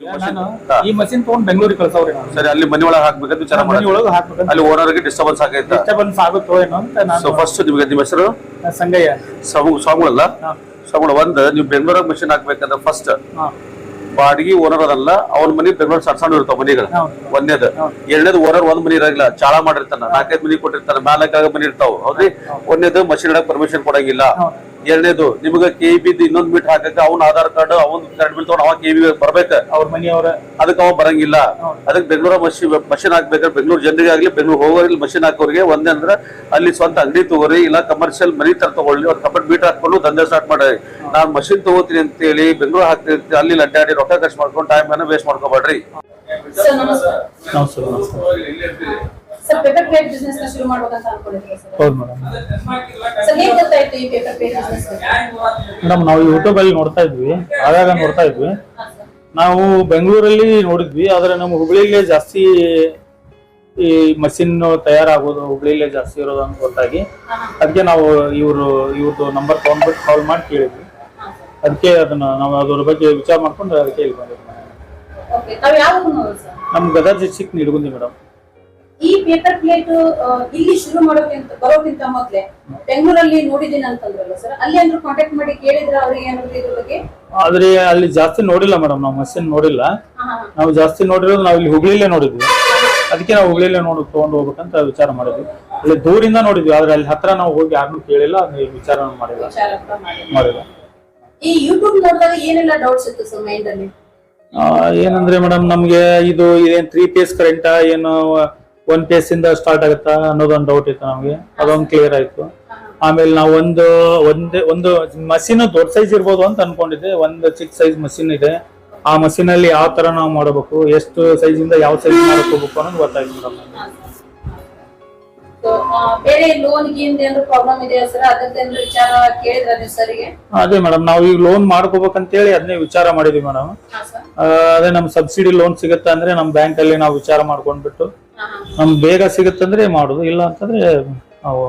ನಾನು ಈ ಮಷಿನ್ ತಗೊಂಡ್ ಬೆಂಗಳೂರಿಗೆ ಕಳ್ಸವ್ರಿ ನಾನು. ಸರಿ ಅಲ್ಲಿ ಮನಿ ಒಳಗೆ ಹಾಕ್ಬೇಕಂತ ವಿಚಾರ ಮನೆ ಮಾಡಿ ಒಳಗೆ ಹಾಕ್ಬೇಕಂತ. ಅಲ್ಲಿ ಓನರ್ಗೆ ಡಿಸ್ಟರ್ಬೆನ್ಸ್ ಆಗೈತೆ? ಡಿಸ್ಟರ್ಬೆನ್ಸ್ ಆಗುತ್ತೋ ಏನೋ ಅಂತ ಸೊ ನಾನು ಫಸ್ಟ್ ನಿಮಗೆ ನಿಮ್ಮ ಹೆಸರು? ಸಂಗಯ್ಯ. ಸ್ವಾಮಿ ಸ್ವಾಮಿಗಳಲ್ಲ ಹಾ. ಸ್ವಾಮಿಗಳು ಒಂದ್ ನೀವು ಬೆಂಗಳೂರಾಗ ಮಷಿನ್ ಹಾಕ್ಬೇಕಂದ್ರೆ ಫಸ್ಟ್ ಹಾ. ಬಾಡಿಗೆ ಓನರ್ ಅದಲ್ಲ ಅವ್ನ ಮನಿ ಬೆಂಗಳೂರು ಸಣ್ಣ ಸಣ್ಣ ಇರ್ತಾವ ಮನಿಗಳು. ಹೌದು. ಒಂದೇದು. ಹೌದು. ಎರಡನೇದು ಓನರ್ ಒಂದ್ ಮನಿ ಇರಂಗಿಲ್ಲ ಚಾಳ ಮಾಡಿರ್ತಾನ ನಾಲ್ಕೈದು ಮನಿ ಕೊಟ್ಟಿರ್ತಾನ ನಾಲ್ಕ ಮನಿ ಇರ್ತಾವ ಹೌದ್ರಿ? ಒಂದೇದು ಮಷಿನ್ ಇಡಕ್ ಪರ್ಮಿಷನ್ ಕೊಡಂಗಿಲ್ಲ. ಹೌದು. ಎರಡನೇದು ನಿಮಗೆ ಕೆ ಬಿ ಇನ್ನೊಂದು ಮೀಟ್ ಹಾಕಕ್ಕೆ ಅವ್ನ ಆಧಾರ್ ಕಾರ್ಡ್ ಅವನ್ ಕರೆಂಟ್ ಬಿಲ್ ತಗೊಂಡು ಅವ ಕೆ ಬಿ ಬರ್ಬೇಕ. ಅವ್ರ ಮನೆಯವ್ರ. ಅದಕ್ಕೆ ಅವ ಬರಂಗಿಲ್ಲ. ಅದಕ್ಕೆ ಬೆಂಗಳೂರ ಮಷಿನ್ ಮಷಿನ್ ಹಾಕ್ಬೇಕಾದ್ರೆ ಬೆಂಗಳೂರು ಜನರಿಗೆ ಆಗ್ಲಿ ಬೆಂಗಳೂರು ಹೋಗೋರಿಗೆ ಮಷಿನ್ ಹಾಕೋರಿಗೆ ಒಂದೇ ಅಂದ್ರೆ ಅಲ್ಲಿ ಸ್ವಂತ ಅಂಗಡಿ ತಗೋರಿ ಇಲ್ಲ ಕಮರ್ಷಿಯಲ್ ಮನಿ ತರ ತಗೊಳ್ಳಿ ಅವ್ರ ಕಪಟ್ ಮೀಟರ್ ಹಾಕೊಂಡು ದಂಧೆ ಸ್ಟಾರ್ಟ್ ಮಾಡಿ. ನಾನು ಮಷಿನ್ ತಗೋತೀನಿ ಅಂತ ಹೇಳಿ ಬೆಂಗಳೂರು ಹಾಕ್ತಿರ್ತೀನಿ ಅಲ್ಲಿ ಅಡ್ಡಾಡಿ ರೊಕ್ಕ ಖರ್ಚು ಮಾಡ್ಕೊಂಡು ಟೈಮ್ ಅನ್ನ ವೇಸ್ಟ್ ಮಾಡ್ಕೋಬೇಡ್ರಿ. ಸರ್ ನಮಸ್ಕಾರ. ನಮಸ್ಕಾರ ನಮಸ್ಕಾರ ಸರ್ ಪೇಪರ್ ಪ್ಲೇಟ್ ಬಿಸ್ನೆಸ್ನ ಶುರು ಮಾಡ್ಬೇಕಂತ ಅನ್ಕೊಂಡಿದ್ದೀರಾ ಸರ್? ಹೌದು ಮೇಡಮ್ ಸರ್ ಹೇಗ್ ಗೊತ್ತಾಯ್ತು ಈ ಪೇಪರ್ ಪ್ಲೇಟ್ ಬಿಸ್ನೆಸ್ ಮೇಡಮ್ ನಾವು ಯೂಟ್ಯೂಬ್ ಅಲ್ಲಿ ನೋಡ್ತಾ ಇದ್ವಿ ಆಗಾಗ ನೋಡ್ತಾ ಇದ್ವಿ. ನಾವು ಬೆಂಗಳೂರಲ್ಲಿ ನೋಡಿದ್ವಿ ಆದ್ರೆ ನಮ್ಮ ಹುಬ್ಳಿಲೇ ಜಾಸ್ತಿ ಈ ಮಷಿನ್ ತಯಾರಾಗೋದು ಹುಬ್ಳಿಲೇ ಜಾಸ್ತಿ ಇರೋದು ಅಂತ ಗೊತ್ತಾಗಿ. ಅದಕ್ಕೆ ನಾವು ಇವರು ಇವ್ರದ್ದು ನಂಬರ್ ತಗೊಂಡ್ಬಿಟ್ಟು ಕಾಲ್ ಮಾಡಿ ಕೇಳಿದ್ವಿ. ಅದಕ್ಕೆ ಅದನ್ನ ನಾವು ಅದ್ರ ಬಗ್ಗೆ ವಿಚಾರ ಮಾಡ್ಕೊಂಡು ಅದಕ್ಕೆ ಇಲ್ಲಿ ಬಂದಿದ್ವಿ. ಓಕೆ ತಾವ್ ಯಾವ ಊರಿನವರು ಸರ್ ನಮ್ ಗದಗ ಡಿಸ್ಟಿಕ್ ನಿಡ್ಗುಂದಿ ಮೇಡಮ್ ಈ ಪೇಪರ್ ಪ್ಲೇಟ್ ಇಲ್ಲಿ ಶುರು ಮಾಡೋಕ್ಕಿಂತ ಬರೋಕ್ಕಿಂತ ಮೊದ್ಲೇ ಬೆಂಗಳೂರಲ್ಲಿ ನೋಡಿದ್ದೀನಿ ಅಂತಂದ್ರಲ್ಲ ಸರ್ ಅಲ್ಲಿ ಏನಾದ್ರು ಕಾಂಟ್ಯಾಕ್ಟ್ ಮಾಡಿ ಕೇಳಿದ್ರ ಅವ್ರಿಗೆ ಏನಾದ್ರು ಇದ್ರ ಬಗ್ಗೆ? ಆದ್ರೆ ಅಲ್ಲಿ ಜಾಸ್ತಿ ನೋಡಿಲ್ಲ ಮೇಡಮ್ ನಾವು ಮಷಿನ್ ನೋಡಿಲ್ಲ. ನಾವು ಜಾಸ್ತಿ ನೋಡಿರೋದು ನಾವು ಇಲ್ಲಿ ಹುಬ್ಳಿಲೇ ನೋಡಿದ್ವಿ. ಅದಕ್ಕೆ ನಾವು ಹುಬ್ಳಿಲೇ ನೋಡಿ ತಗೊಂಡು ಹೋಗ್ಬೇಕಂತ ವಿಚಾರ ಮಾಡಿದ್ವಿ. ಅಲ್ಲಿ ದೂರಿಂದ ನೋಡಿದ್ವಿ ಆದ್ರೆ ಅಲ್ಲಿ ಹತ್ರ ನಾವು ಹೋಗಿ ಯಾರನ್ನೂ ಕೇಳಿಲ್ಲ ಅದನ್ನ ವಿಚಾರ ಮಾಡಿಲ್ಲ. ಮಾಡಿಲ್ಲ. ಈ ಯೂಟ್ಯೂಬ್ ನೋಡಿದಾಗ ಏನೆಲ್ಲ ಡೌಟ್ಸ್ ಇತ್ತು ಸರ್ ಮೈಂಡ್ ಅಲ್ಲಿ? ಏನಂದ್ರೆ ಮೇಡಮ್ ನಮ್ಗೆ ಇದು ಇದೇನ್ ತ್ರೀ ಪೇಸ್ ಕರೆಂಟ್ ಏನು ಒನ್ ಪ್ಲೇಸ್ ಇಂದ ಸ್ಟಾರ್ಟ್ ಆಗುತ್ತಾ ಅನ್ನೋದೊಂದು ಡೌಟ್ ಇತ್ತು ನಮ್ಗೆ. ಅದೊಂದು ಕ್ಲಿಯರ್ ಆಯ್ತು. ಆಮೇಲೆ ನಾವು ಒಂದು ಒಂದೇ ಒಂದು ಮಷೀನ್ ದೊಡ್ಡ ಸೈಜ್ ಇರ್ಬೋದು ಅಂತ ಅನ್ಕೊಂಡಿದ್ದೆ. ಒಂದು ಚಿಕ್ಕ ಸೈಜ್ ಮಷೀನ್ ಇದೆ. ಆ ಮಷೀನ್ ಅಲ್ಲಿ ಯಾವ ತರ ನಾವು ಮಾಡಬೇಕು ಎಷ್ಟು ಸೈಜ್ ಇಂದ ಯಾವ ಸೈಜ್ ಮಾಡ್ಕೋಬೇಕು ಅನ್ನೋದು ಗೊತ್ತಾಯ್ತು ಅದೇ ಮೇಡಮ್. ನಾವು ಈಗ ಲೋನ್ ಮಾಡ್ಕೋಬೇಕಂತೇಳಿ ಅದನ್ನೇ ವಿಚಾರ ಮಾಡಿದ್ವಿ ಮೇಡಮ್. ಅದೇ ನಮ್ ಸಬ್ಸಿಡಿ ಲೋನ್ ಸಿಗುತ್ತೆ ಅಂದ್ರೆ ನಮ್ ಬ್ಯಾಂಕ್ ಅಲ್ಲಿ ನಾವು ವಿಚಾರ ಮಾಡ್ಕೊಂಡ್ಬಿಟ್ಟು ನಮ್ಗೆ ಬೇಗ ಸಿಗುತ್ತಂದ್ರೆ ಮಾಡುದು ಇಲ್ಲ ಅಂತಂದ್ರೆ ನಾವು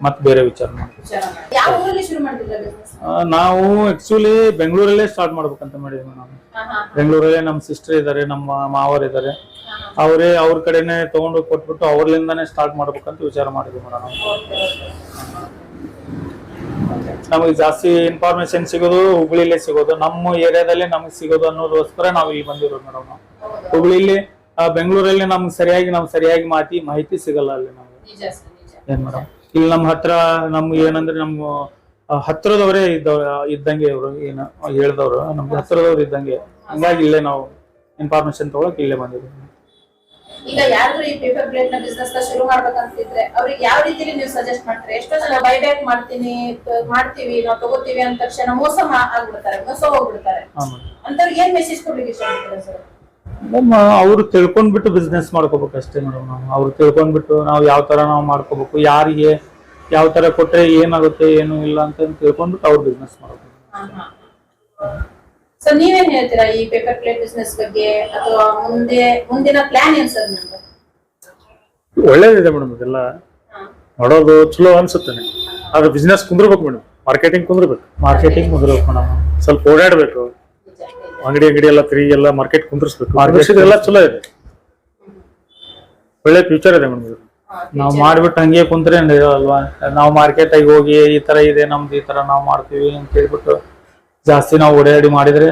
ಮತ್ತೆ ಬೇರೆ ವಿಚಾರ ಮಾಡ್ತೀವಿ ವಿಚಾರ ಮಾಡಿ ಯಾವ ಊರಲ್ಲಿ ಶುರು ಮಾಡಿದ್ರ ಬಿಸ್ನೆಸ್ ಆ, ನಾವು ಆಕ್ಚುಲಿ ಬೆಂಗಳೂರಲ್ಲೇ ಸ್ಟಾರ್ಟ್ ಮಾಡ್ಬೇಕಂತ ಮಾಡಿದ್ವಿ ನಾವು. ಹಾ ಹಾ ಬೆಂಗಳೂರಲ್ಲೇ ನಮ್ಮ ಸಿಸ್ಟರ್ ಇದ್ದಾರೆ ನಮ್ಮ ಮಾವರ್ ಇದ್ದಾರೆ ಅವರೇ ಅವ್ರ ಕಡೆನೆ ತಗೊಂಡು ಕೊಟ್ಬಿಟ್ಟು ಅವ್ರಲಿಂದಾನೇ ಸ್ಟಾರ್ಟ್ ಮಾಡ್ಬೇಕಂತ ವಿಚಾರ ಮಾಡಿದ್ವಿ ಮೇಡಮ್ ನಮಗೆ ಜಾಸ್ತಿ ಇನ್ಫಾರ್ಮೇಶನ್ ಸಿಗೋದು ಹುಬ್ಳಿಲೇ ಸಿಗೋದು. ನಮ್ಮ ಏರಿಯಾದಲ್ಲೇ ನಮಗೆ ಸಿಗೋದು ಅನ್ನೋದಕ್ಕೋಸ್ಕರ ನಾವು ಇಲ್ಲಿ ಬಂದಿರೋದು ಮೇಡಮ್ ನಾವು. ಹುಬ್ಳಿಲಿ ಬೆಂಗಳೂರಲ್ಲಿ ನಮ್ಗೆ ಸರಿಯಾಗಿ ನಾವು ಸರಿಯಾಗಿ ಮಾತಿ ಮಾಹಿತಿ ಸಿಗಲ್ಲ ಅಲ್ಲಿ ನಮ್ಗೆ. ಏನ್ ಮೇಡಮ್ ಇಲ್ಲಿ ನಮ್ಮ ಹತ್ರ ನಮ್ಗೆ ಏನಂದ್ರೆ ನಮ್ಮ ಹತ್ರದವರೇ ಇದ್ದವ್ ಇದ್ದಂಗೆ ಇವರು ಏನ ಹೇಳ್ದವ್ರು ನಮ್ಗೆ ಹತ್ರದವ್ರು ಇದ್ದಂಗೆ. ಹಂಗಾಗಿ ಇಲ್ಲೇ ನಾವು ಇನ್ಫಾರ್ಮೇಶನ್ ತಗೊಳಕ್ ಇಲ್ಲೇ ಬಂದಿದ್ದೀವಿ. ಈಗ ಯಾರು ಈ ಪೇಪರ್ ಪ್ಲೇಟ್ನ ಬಿಸ್ನೆಸ್ನ ಶುರು ಮಾಡ್ಬೇಕಂತಿದ್ರೆ ಅವ್ರಿಗೆ ಯಾವ ರೀತಿಲಿ ನೀವು ಸಜೆಸ್ಟ್ ಮಾಡ್ತೀರಿ? ಎಷ್ಟೋ ಜನ ಬೈಬ್ಯಾಕ್ ಮಾಡ್ತೀನಿ ಮಾಡ್ತೀವಿ ನಾವು ತಗೋತೀವಿ ಅಂದ ತಕ್ಷಣ ಮೋಸ ಆಗ್ಬಿಡ್ತಾರೆ ಮೋಸ ಹೋಗ್ಬಿಡ್ತಾರೆ. ಅಂತ ಅಂತವ್ರಿಗೆ ಏನ್ ಮೆಸೇಜ್ ಕೊಡ್ಲಿಕ್ಕೆ ಇಷ್ಟಪಡ್ತೀರಾ ಸರ್? ಅವ್ರು ತಿಳ್ಕೊಂಡ್ಬಿಟ್ಟು ಬಿಸ್ನೆಸ್ ಮಾಡ್ಕೋಬೇಕು ಅಷ್ಟೇ ಮೇಡಮ್ ನಾವು. ಅವ್ರು ತಿಳ್ಕೊಂಡ್ಬಿಟ್ಟು ನಾವು ಯಾವ ತರ ನಾವು ಮಾಡ್ಕೋಬೇಕು ಯಾರಿಗೆ ಯಾವ ತರ ಕೊಟ್ಟರೆ ಏನಾಗುತ್ತೆ ಏನು ಇಲ್ಲ ಅಂತ ತಿಳ್ಕೊಂಡ್ಬಿಟ್ಟು ಅವ್ರು ಬಿಸ್ನೆಸ್ ಮಾಡ್ಬೇಕು. ಸರ್ ನೀವೇನ್ ಹೇಳ್ತೀರಾ ಈ ಪೇಪರ್ ಪ್ಲೇಟ್ ಬಿಸ್ನೆಸ್ ಬಗ್ಗೆ? ಅಥವಾ ಮುಂದೆ ಮುಂದಿನ ಪ್ಲಾನ್ ಏನ್ ಸರ್ ನಿಮ್ದು? ಒಳ್ಳೇದಿದೆ ಮೇಡಮ್ ಇದೆಲ್ಲ. ನೋಡೋದು ಚಲೋ ಅನ್ಸುತ್ತೆ ಆದ್ರೆ ಬಿಸ್ನೆಸ್ ಕುಂದ್ರಬೇಕು ಮೇಡಮ್. ಮಾರ್ಕೆಟಿಂಗ್ ಕುಂದ್ರಬೇಕು. ಮಾರ್ಕೆಟಿಂಗ್ ಕುಂದ್ರಬೇಕು ಮೇಡಮ್. ಸ್ವಲ್ಪ ಓಡಾಡ್ಬೇಕು. ಅಂಗಡಿ ಅಂಗಡಿ ಎಲ್ಲ ತಿರುಗಿ ಎಲ್ಲ ಮಾರ್ಕೆಟ್ ಕುಂದ್ರಿಸ್ಬೇಕು. ಎಲ್ಲ ಚಲೋ ಇದೆ. ಒಳ್ಳೆ ಫ್ಯೂಚರ್ ಇದೆ ಮೇಡಮ್ ನಾವು future. ಮಾಡ್ಬಿಟ್ಟು ಹಂಗೆ ಕುಂತ್ರೆ ಅಲ್ವಾ? ನಾವು ಮಾರ್ಕೆಟ್ ಆಗಿ ಹೋಗಿ ಈ ತರ ಇದೆ ನಮ್ದು ಈ ತರ ನಾವು ಮಾಡ್ತೀವಿ ಅಂತ ಹೇಳ್ಬಿಟ್ಟು ಜಾಸ್ತಿ ನಾವು ಓಡಾಡಿ ಮಾಡಿದ್ರೆ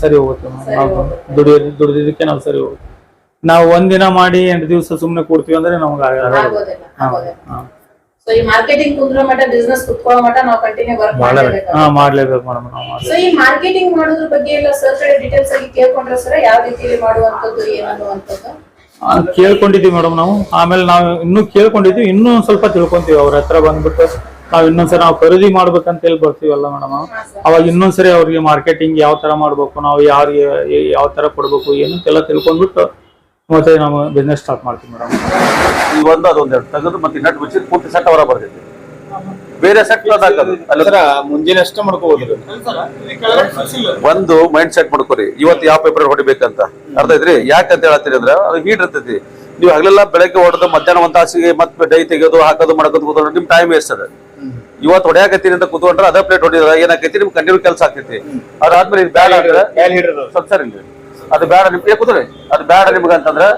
ಸರಿ ಹೋಗುತ್ತೆ ನಾವು. ದುಡಿಯೋದು ದುಡಿದಿದ್ದಕ್ಕೆ ನಾವು ಸರಿ ಹೋಗುತ್ತೆ. ನಾವು ಒಂದಿನ ಮಾಡಿ ಎಂಟು ದಿವಸ ಸುಮ್ಮನೆ ಕೊಡ್ತೀವಿ ಅಂದ್ರೆ ನಮ್ಗೆ ಆಗೋದಿಲ್ಲ. ಹಾ. ಸೊ ಈ ಮಾರ್ಕೆಟಿಂಗ್ ಕುಂದ್ರೋ ಮಟ್ಟ ಬಿಸ್ನೆಸ್ ಕುತ್ಕೊಳ್ಳೋ ಮಟ್ಟ ನಾವು ಕಂಟಿನ್ಯೂ ವರ್ಕ್ ಮಾಡಲೇಬೇಕು. ಹಾ ಮಾಡ್ಲೇಬೇಕು ಮೇಡಮ್ ನಾವು ಮಾಡ್ಲೇಬೇಕು. ಸೊ ಈ ಮಾರ್ಕೆಟಿಂಗ್ ಮಾಡೋದ್ರ ಬಗ್ಗೆ ಎಲ್ಲ ಸರ್ ಕಡೆ ಡೀಟೇಲ್ಸ್ ಆಗಿ ಕೇಳ್ಕೊಂಡ್ರೆ ಸರ್ ಯಾವ ರೀತಿಯಲ್ಲಿ ಮಾಡುವಂತದ್ದು ಏನನ್ನುವಂಥದ್ದು ಆ, ಕೇಳ್ಕೊಂಡಿದೀವಿ ಮೇಡಮ್ ನಾವು. ಆಮೇಲೆ ನಾವು ಇನ್ನೂ ಕೇಳ್ಕೊಂಡಿದ್ವಿ ಇನ್ನೂ ಒಂದ್ ಸ್ವಲ್ಪ ತಿಳ್ಕೊಂತೀವಿ. ಅವ್ರ ಹತ್ರ ಬಂದ್ಬಿಟ್ಟು ನಾವ್ ಇನ್ನೊಂದ್ಸರಿ ನಾವು ಖರೀದಿ ಮಾಡ್ಬೇಕಂತ ಹೇಳಿ ಬರ್ತೀವಲ್ಲ ಮೇಡಮ್. ಅವಾಗ ಇನ್ನೊಂದ್ಸರಿ ಅವ್ರಿಗೆ ಮಾರ್ಕೆಟಿಂಗ್ ಯಾವ ತರ ಮಾಡ್ಬೇಕು ನಾವು ಯಾರಿಗೆ ಯಾವ ತರ ಕೊಡ್ಬೇಕು ಏನು ಎಲ್ಲ ತಿಳ್ಕೊಂಡ್ಬಿಟ್ಟು ಮತ್ತೆ ನಾವು ಬಿಸ್ನೆಸ್ ಸ್ಟಾರ್ಟ್ ಮಾಡ್ತೀವಿ ಮೇಡಮ್ ಈ ಒಂದು ಅದೊಂದು ಎರಡು. ತೆಗೆದು ಮತ್ತೆ ನಟ್ ಬಿಚ್ಚಿ ಪೂರ್ತಿ ಸೆಟ್ ಅವರ ಬರ್ತೈತಿ. ಬೇರೆ ಸೆಟ್ ಅಲ್ಲಿ ಮುಂಜಾನೆ ಅಷ್ಟೇ ಮಾಡ್ಕೋಬಹುದು ಒಂದು ಮೈಂಡ್ ಸೆಟ್ ಮಾಡ್ಕೊರಿ. ಇವತ್ತು ಯಾವ ಪೇಪರ್ ಹೊಡಿಬೇಕಂತ. ಅರ್ಥ ಐತ್ರಿ ಯಾಕಂತ ಹೇಳತ್ತೀರಿ ಅಂದ್ರೆ ಅದು ಹೀಟ್ ಇರ್ತೈತಿ. ನೀವು ಹಗಲೆಲ್ಲ ಬೆಳಗ್ಗೆ ಹೊಡೆದು ಮಧ್ಯಾಹ್ನ ಒಂದ್ ತಾಸಿಗೆ ಮತ್ತೆ ಡೈ ತೆಗೆಯೋದು ಹಾಕೋದು ಮಾಡೋದು ಕೂತ್ಕೊಂಡ್ರೆ ನಿಮ್ ಟೈಮ್ ವೇಸ್ಟ್ ಅದ. ಇವತ್ತು ಹೊಡೆಯಾಕತ್ತೀರಿ ಅಂತ ಕೂತ್ಕೊಂಡ್ರೆ ಅದೇ ಪ್ಲೇಟ್ ಹೊಡಿದ್ರೆ ಏನಾಕೈತಿ? ನಿಮ್ ಕಂಟಿನ್ಯೂ ಕೆಲಸ ಆಗ್ತೈತಿ. ಅದಾದ್ಮೇಲೆ ಇದು ಬ್ಯಾಡ ಹಿಡಿದ್ರು ಸ್ವಲ್ಪ ಸರಿ ಇಲ್ಲಿ ಅದು ಬೇಡ ನಿಮ್ಗೆ ಕುದುರೆ ಅದು ಬೇಡ ನಿಮ್ಗೆ ಅಂತಂದ್ರೆ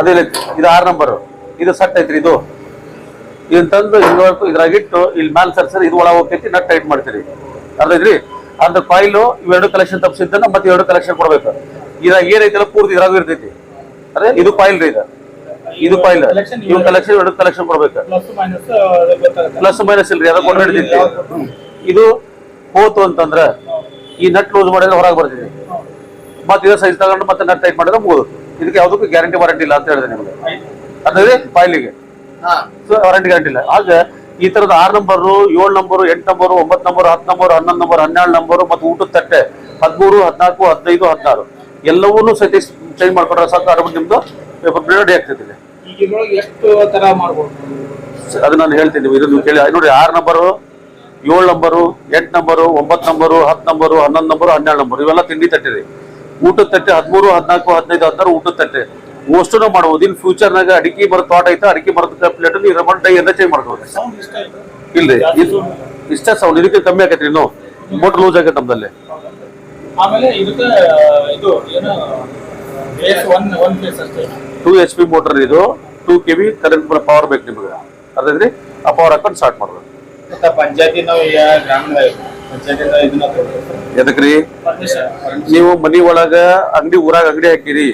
ಅದೇ ಇದು ಆರ್ ನಂಬರ್ ಇದು ಸಟ್ ಐತ್ರಿ ಇದು. ಇದನ್ನ ತಂದು ಹಿಂಗವರೆಗೂ ಇದ್ರಾಗಿಟ್ಟು ಇಲ್ಲಿ ಮ್ಯಾಲ್ ಸರ್ಸರ್ ಇದು ಒಳಗೆ ಹೋಗ್ತೈತಿ ನಟ್ ಟೈಟ್ ಮಾಡ್ತೀರಿ. ಅರ್ಧೈತ್ರಿ? ಅಂದ್ರೆ ಕಾಯಿಲು ಇವೆರಡು ಕಲೆಕ್ಷನ್ ತಪ್ಪಿಸಿದ್ದನ್ನ ಮತ್ತೆ ಎರಡು ಕಲೆಕ್ಷನ್ ಕೊಡ್ಬೇಕು. ಇದ್ರಾಗ ಏನೈತಲ್ಲ ಪೂರ್ತಿ ಇದ್ರಾಗ ಇರ್ತೈತಿ. ಅದೇ? ಇದು ಕಾಯಿಲ್ ರೀ ಇದು. ಇದು ಕಾಯಿಲ್ ಇವ್ ಕಲೆಕ್ಷನ್ ಎರಡು ಕಲೆಕ್ಷನ್ ಕೊಡ್ಬೇಕು. ಪ್ಲಸ್ ಮೈನಸ್ ಇಲ್ರಿ ಅದ ಕೊಂಡು ಹಿಡಿದೈತಿ ಇದು ಹೋತು ಅಂತಂದ್ರ ಈ ನಟ್ ಲೂಸ್ ಮಾಡಿದ್ರೆ ಹೊರಗೆ ಬರ್ತಿದೆ ಮತ್ತೆ ಇದೇ ಸೈಜ್ ತಗೊಂಡು ಮತ್ತೆ ನಟ್ ಟೈಟ್ ಮಾಡಿದ್ರೆ ಮುಗಿದು. ಇದಕ್ಕೆ ಯಾವುದಕ್ಕೂ ಗ್ಯಾರಂಟಿ ವಾರಂಟಿ ಇಲ್ಲ ಅಂತ ಹೇಳಿದೆ ನಿಮಗೆ. ಅದೇ ಫೈಲಿಗೆ ವಾರಂಟಿ ಗ್ಯಾರಂಟಿ ಇಲ್ಲ. ಆಗ ಈ ತರದ ಆರು ನಂಬರು ಏಳು ನಂಬರು ಎಂಟು ನಂಬರು ಒಂಬತ್ತು ನಂಬರ್ ಹತ್ತು ನಂಬರ್ ಹನ್ನೊಂದು ನಂಬರ್ ಹನ್ನೆರಡು ನಂಬರ್ ಮತ್ತು ಊಟದ ತಟ್ಟೆ ಹದಿಮೂರು ಹದಿನಾಲ್ಕು ಹದಿನೈದು ಹದಿನಾರು ಎಲ್ಲವನ್ನೂ ಸಹಿತ ಚೇಂಜ್ ಮಾಡ್ಕೊಂಡ್ರೆ ಸಾಕು. ಅದ್ರ ನಿಮ್ದು ಪೇಪರ್ ರೆಡಿ ಆಗ್ತೈತಿ ಇಲ್ಲಿ. ಎಷ್ಟು ತರ ಮಾಡ್ಬೋದು? ಅದು ನಾನು ಹೇಳ್ತೀನಿ ಇದು ನೀವು ಕೇಳಿ. ನೋಡಿ ಆರು ನಂಬರು ಏಳು ನಂಬರು ಎಂಟು ನಂಬರು ಒಂಬತ್ತು ನಂಬರು ಹತ್ತು ನಂಬರು ಹನ್ನೊಂದು ನಂಬರು ಹನ್ನೆರಡು ನಂಬರು ಇವೆಲ್ಲ ತಿಂಡಿ ತಟ್ಟೆ ರೀ ಊಟದ ತಟ್ಟೆ ಹದಿಮೂರು ಹದಿನಾಲ್ಕು ಹದಿನೈದು ಹದಿನಾರು ಊಟದ ತಟ್ಟೆ. ಮೋಸ್ಟು ಮಾಡ್ಬೋದು. ಇನ್ ಫ್ಯೂಚರ್ನಾಗ ಅಡಿಕೆ ಬರೋ ತೋಟ ಐತೆ ಅಡಿಕೆ ಮರದ ಪ್ಲೇಟ್ ಇದ್ರ ಮಾಡಿ ಡೈ ಎಲ್ಲ ಚೇಂಜ್ ಮಾಡ್ಬೋದು. ಸೌಂಡ್ ಇಷ್ಟ ಆಯ್ತು? ಇಲ್ರಿ ಇದು ಇಷ್ಟ ಸೌಂಡ್ ಇದಕ್ಕೆ ಕಮ್ಮಿ ಆಗೈತ್ರಿ ಇನ್ನು. ಮೋಟರ್ ಲೂಸ್ ಆಗತ್ತೆ ನಮ್ದಲ್ಲಿ. ಅಷ್ಟೇ. ಟೂ ಎಚ್ ಪಿ ಮೋಟರ್ ಇದು two K V current power ಬೇಕು ನಿಮಗೆ. ಅದ್ರಿ ಆ ಪವರ್ ಹಾಕೊಂಡು ಸ್ಟಾರ್ಟ್ ಮಾಡ್ಬೇಕು ಪಂಚಾಯತಿ ನಾವು ಗ್ರಾಮೀಣ ಎದಕ್ರಿ? ನೀವು ಮನಿ ಒಳಗ ಅಂಗಡಿ, ಊರಾಗ ಅಂಗಡಿ ಹಾಕಿರಿ.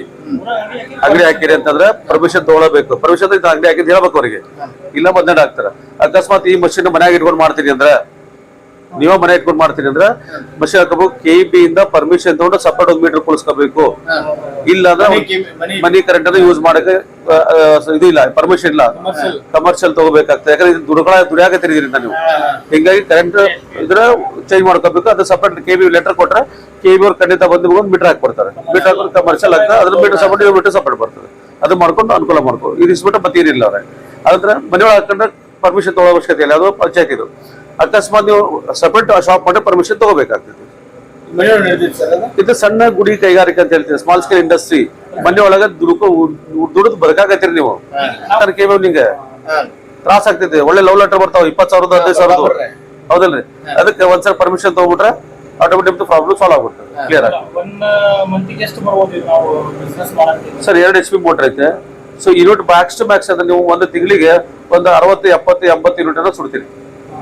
ಅಂಗಡಿ ಹಾಕಿರಿ ಅಂತಂದ್ರೆ ಪರ್ಮಿಷನ್ ತಗೊಳಬೇಕು ಪರ್ಮಿಷನ್ ಅಂಗಡಿ ಹಾಕಿದ್ ಹೇಳ್ಬೇಕು ಅವ್ರಿಗೆ. ಇಲ್ಲ ಮದ್ನಾಡ್ ಹಾಕ್ತಾರ ಅಕಸ್ಮಾತ್ ಈ ಮಷಿನ್ ಮನ್ಯಾಗ ಇಟ್ಕೊಂಡ್ ಮಾಡ್ತೀರಿ ಅಂದ್ರ ನೀವ ಮನೆ ಇಟ್ಕೊಂಡ್ ಮಾಡ್ತೀರಿ ಅಂದ್ರೆ ಮಷಿನ್ ಹಾಕಬೇಕು ಕೆ ಬಿ ಇಂದ ಪರ್ಮಿಷನ್ ತಗೊಂಡು ಸಪರೇಟ್ ಒಂದು ಮೀಟರ್ ಕುಳಿಸ್ಕೋಬೇಕು ಇಲ್ಲ ಅಂದ್ರೆ ಮನಿ ಕರೆಂಟ್ ಅನ್ನ ಯೂಸ್ ಮಾಡಕ್ಕೆ ಇದು ಇಲ್ಲ ಪರ್ಮಿಷನ್ ಇಲ್ಲ. ಕಮರ್ಷಿಯಲ್ ತಗೋಬೇಕಾಗ್ತದೆ. ಯಾಕಂದ್ರೆ ಇದು ದುಡ್ಗಳ ದುಡಿಯಾಕತ್ತೀರಿ ಇದರಿಂದ ನೀವು. ಹಿಂಗಾಗಿ ಕರೆಂಟ್ ಇದ್ರ ಚೇಂಜ್ ಮಾಡ್ಕೋಬೇಕು. ಅದ್ರ ಸಪರೇಟ್ ಕೆ ಬಿ ಲೆಟರ್ ಕೊಟ್ರೆ ಕೆ ಬಿ ಅವ್ರು ಖಂಡಿತ ಬಂದು ಒಂದು ಮೀಟರ್ ಹಾಕ್ಬಿಡ್ತಾರೆ. ಮೀಟರ್ ಹಾಕೊಂಡು ಕಮರ್ಷಿಯಲ್ ಆಗ್ತದೆ ಅದ್ರ ಮೀಟರ್ ಸಪರೇಟ್ ಇವ್ರ ಮೀಟರ್ ಸಪರೇಟ್ ಬರ್ತದೆ. ಅದು ಮಾಡ್ಕೊಂಡು ಅನುಕೂಲ ಮಾಡ್ಕೋ ಇರಿಸ್ಬಿಟ್ಟು ಮತ್ತೆ ಇರಿಲ್ಲ ಅವ್ರೆ. ಅದ್ರ ಮನೆಯೊಳಗೆ ಹಾಕೊಂಡ್ರೆ ಪರ್ಮಿಷನ್ ತಗೊಳ್ಳೋ ಅವಶ್ಯಕತೆ ಇಲ್ಲ. ಅದು ಪಂಚಾಯತ್ ಇದು ಅಕಸ್ಮಾತ್ ನೀವು ಸಪರೇಟ್ ಶಾಪ್ ಮಾಡಿ ಪರ್ಮಿಷನ್ ತಗೋಬೇಕಾಗ್ತದೆ. ಇದು ಸಣ್ಣ ಗುಡಿ ಕೈಗಾರಿಕೆ ಅಂತ ಹೇಳ್ತೀವಿ ಸ್ಮಾಲ್ ಸ್ಕೇಲ್ ಇಂಡಸ್ಟ್ರಿ ಮನೆ ಒಳಗ ದುಡ್ಕೊ ದುಡಿದು ಬದುಕಾಕತ್ತೀರಿ ನೀವು. ಕೇವಲ ನಿಂಗೆ ತ್ರಾಸ ಆಗ್ತೈತಿ. ಒಳ್ಳೆ ಲವ್ ಲೆಟರ್ ಬರ್ತಾವ ಇಪ್ಪತ್ ಸಾವಿರದ ಹದಿನೈದು ಸಾವಿರದ ಹೌದಲ್ರಿ? ಅದಕ್ಕೆ ಒಂದ್ಸಲ ಪರ್ಮಿಷನ್ ತಗೊಂಡ್ಬಿಟ್ರೆ ಆಟೋಮೆಟಿಕ್ ಪ್ರಾಬ್ಲಮ್ ಸಾಲ್ವ್ ಆಗುತ್ತೆ ಕ್ಲಿಯರ್ ಆಗಿ? ಒನ್ ಮಂತಿಗೆ ಎಷ್ಟು ಬರ್ಬೋದು ನಾವು ಬಿಸ್ನೆಸ್ ಸರ್ ಎರಡು ಎಚ್ ಪಿ ಮೋಟರ್ ಐತೆ. So unit max to max ಅಂದ್ರೆ ನೀವು ಒಂದು ತಿಂಗಳಿಗೆ ಒಂದು ಅರವತ್ತು ಎಪ್ಪತ್ತು ಎಂಬತ್ತು ಯೂನಿಟ್ ಅನ್ನ ಸುಡ್ತೀರಿ.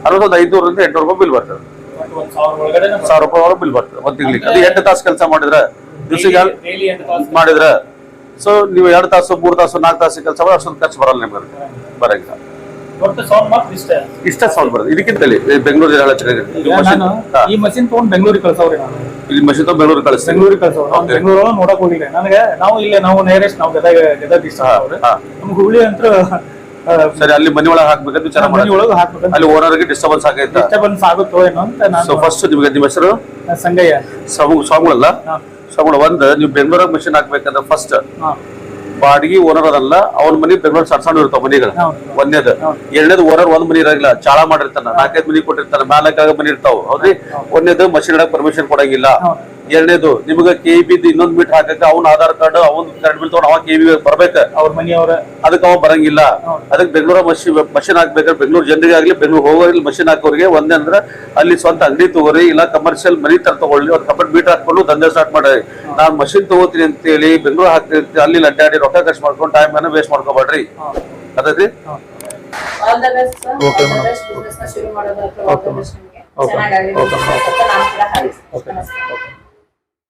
ಅರವತ್ತೊಂದು ಐದ್ನೂರರಿಂದ ಎಂಟ್ನೂರು ರೂಪಾಯಿ ಬಿಲ್ ಬರ್ತದೆ. ಸಾವಿರ ರೂಪಾಯಿ ಒಳಗೆ ಬಿಲ್ ಬರ್ತದೆ ಒಂದು ತಿಂಗಳಿಗೆ ಅದು ಎಂಟು ತಾಸು ಕೆಲಸ ಮಾಡಿದ್ರೆ ದಿವಸಿಗೆ ಮಾಡಿದ್ರೆ ಸೊ ನೀವು ಎರಡು ತಾಸು ಮೂರು ತಾಸು ನಾಲ್ಕು ತಾಸು ಕೆಲಸ ಮಾಡಿದ್ರೆ ಅಷ್ಟೊಂದು ಖರ್ಚು ಬರಲ್ಲ ನಿಮ್ಗೆ ಬರಂಗಿಲ್ಲ. ಇಷ್ಟ. ಸೌಂಡ್ ಬರುತ್ತೆ ಇದಕ್ಕಿಂತಲಿ ಬೆಂಗಳೂರು ಈಗ ನಾನು ಈ ಮಷಿನ್ ತಗೊಂಡ್ ಬೆಂಗಳೂರಿಗೆ ಕಳ್ಸವ್ರಿ ನಾನು. ಇಲ್ಲಿ ಮಷಿನ್ ತಗೊಂಡು ಬೆಂಗಳೂರು ಕಳಿಸ್ತೀನಿ. ಬೆಂಗಳೂರಿಗೆ ಕಳ್ಸವ್ರು. ನಾವು ಬೆಂಗಳೂರೊಳಗೆ ನೋಡಕ್ ಹೋಗಿಲ್ಲ. ನನಗೆ ನಾವು ಇಲ್ಲೇ ನಾವು ನೇರೆಸ್ಟ್ ನಾವು ಗದಗ ಗದಗ ಇಷ್ಟ. ನಮ್ಗೆ ಹುಬ್ಳಿ ಅಂತ ಸರಿ ಅಲ್ಲಿ ಮನೆ ಒಳಗೆ ಹಾಕ್ಬೇಕಂತ ವಿಚಾರ ಮಾಡಿ ಒಳಗೆ ಹಾಕ್ಬೇಕಂತ. ಅಲ್ಲಿ ಓನರ್ಗೆ ಡಿಸ್ಟರ್ಬೆನ್ಸ್ ಆಗೈತ? ಡಿಸ್ಟರ್ಬೆನ್ಸ್ ಆಗುತ್ತೋ ಏನೋ ಅಂತ ಸೊ ನಾನು ಫಸ್ಟ್ ನಿಮಗೆ ನಿಮ್ಮ ಹೆಸರು? ಸಂಗಯ್ಯ. ಸಾಮುಗಳ ಒಂದ್ ನೀವು ಬೆಂಗಳೂರಾಗ ಮಿಷನ್ ಹಾಕ್ಬೇಕಂದ್ರೆ ಫಸ್ಟ್. ಬಾಡಿಗೆ ಓನರ್ ಅದಲ್ಲ ಅವ್ನ ಮನಿ ಬೆಂಗಳೂರು ಸಣ್ಣ ಸಣ್ಣ ಇರ್ತಾವ ಮನೆಗಳು? ಒಂದೇದ. ಎರಡನೇದು ಓನರ್ ಒಂದ್ ಮನಿ ಇರಂಗಿಲ್ಲ ಚಾಳ ಮಾಡಿರ್ತಾನ ನಾಲ್ಕೈದು ಮನಿ ಕೊಟ್ಟಿರ್ತಾನ ಮ್ಯಾಲಕ್ಕಾಗ ಮನಿ ಇರ್ತಾವ ಹೌದ್ರಿ? ಒಂದೇದು ಮಷಿನ್ ಇಡಕ್ ಪರ್ಮಿಷನ್ ಕೊಡಂಗಿಲ್ಲ. ಎರಡನೇದು ನಿಮಗೆ ಕೆ ಬಿ ಇನ್ನೊಂದು ಮೀಟರ್ ಹಾಕಕ್ಕೆ ಅವ್ನ ಆಧಾರ್ ಕಾರ್ಡ್ ಅವ್ನ ಕರೆಂಟ್ ಬಿಲ್ ತಗೊಂಡು ಅವ ಕೆ ಬಿ ಬರ್ಬೇಕ. ಅವ್ರ ಮನೆಯವರ. ಅದಕ್ಕೆ ಅವ ಬರಂಗಿಲ್ಲ. ಅದಕ್ಕೆ ಬೆಂಗಳೂರ ಮಷಿನ್ ಮಷಿನ್ ಹಾಕ್ಬೇಕಾದ್ರೆ ಬೆಂಗಳೂರು ಜನರಿಗೆ ಆಗ್ಲಿ ಬೆಂಗಳೂರು ಹೋಗೋರಿಗೆ ಮಷಿನ್ ಹಾಕೋರಿಗೆ ಒಂದೇ ಅಂದ್ರೆ ಅಲ್ಲಿ ಸ್ವಂತ ಅಂಗಡಿ ತಗೋರಿ ಇಲ್ಲ ಕಮರ್ಷಿಯಲ್ ಮನಿ ತರ ತಗೊಳ್ಳಿ ಒಂದು ಕಪಟ್ ಮೀಟರ್ ಹಾಕೊಂಡು ದಂಧೆ ಸ್ಟಾರ್ಟ್ ಮಾಡಿ. ನಾನು ಮಷಿನ್ ತಗೋತೀನಿ ಅಂತೇಳಿ ಬೆಂಗಳೂರು ಹಾಕ್ತಿರ್ತೀವಿ ಅಲ್ಲಿ ಅಡ್ಡಾಡಿ ರೊಕ್ಕ ಖರ್ಚು ಮಾಡ್ಕೊಂಡು ಟೈಮ್ ಅನ್ನ ವೇಸ್ಟ್ ಮಾಡ್ಕೋಬೇಡ್ರಿ. ಅದೈತಿ okay okay okay okay all